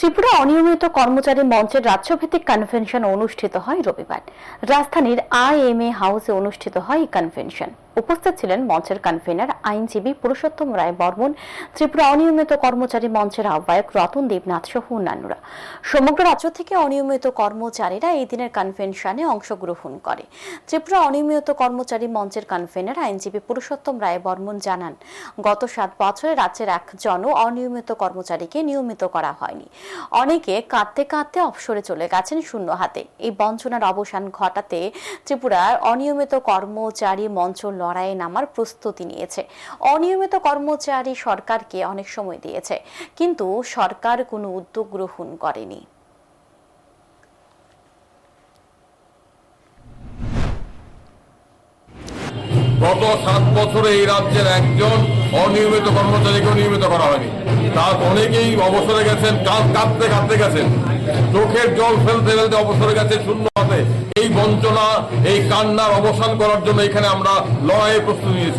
ত্রিপুরা অনিয়মিত কর্মচারী মঞ্চের রাজ্যভিত্তিক কনভেনশন অনুষ্ঠিত হয় রবিবার। রাজধানীর আই এম এ হাউসে অনুষ্ঠিত হয় এই কনভেনশন উপস্থিত ছিলেন মঞ্চের কনভেনার আইনজীবী পুরুষোত্তম রায় বর্মন, ত্রিপুরা অনিয়মিত কর্মচারী মঞ্চের আহ্বায়ক রতন দেবনাথ সহ অন্যান্যরা। সমগ্র রাজ্য থেকে অনিয়মিত কর্মচারীরা এই দিনের কনভেনশনে অংশগ্রহণ করে। ত্রিপুরা অনিয়মিত কর্মচারী মঞ্চের কনভেনার আইনজীবী পুরুষোত্তম রায় বর্মন জানান, গত সাত বছরে রাজ্যের একজনও অনিয়মিত কর্মচারীকে নিয়মিত করা হয়নি। অনেকে কাঁদতে কাঁদতে অবসরে চলে গেছেন শূন্য হাতে। এই বঞ্চনার অবসান ঘটাতে ত্রিপুরার অনিয়মিত কর্মচারী মঞ্চ লড়াইয়ে নামার প্রস্তুতি নিয়েছে। অনিয়মিত কর্মচারী সরকারকে অনেক সময় দিয়েছে, কিন্তু সরকার কোনো উদ্যোগ গ্রহণ করেনি। গত সাত বছরে এই রাজ্যের একজন অনিয়মিত কর্মচারীকেও নিয়মিত করা হয়নি। তার অনেকেই অবসরে গেছেন কাঁদতে কাঁদতে গেছেন। চোখের জল ফেলতে ফেলতে অবসরে গেছে শূন্য হাতে এই বঞ্চনা, এই কান্নার অবসান করার জন্য এখানে আমরা লড়াইয়ে প্রস্তুতি নিয়েছি।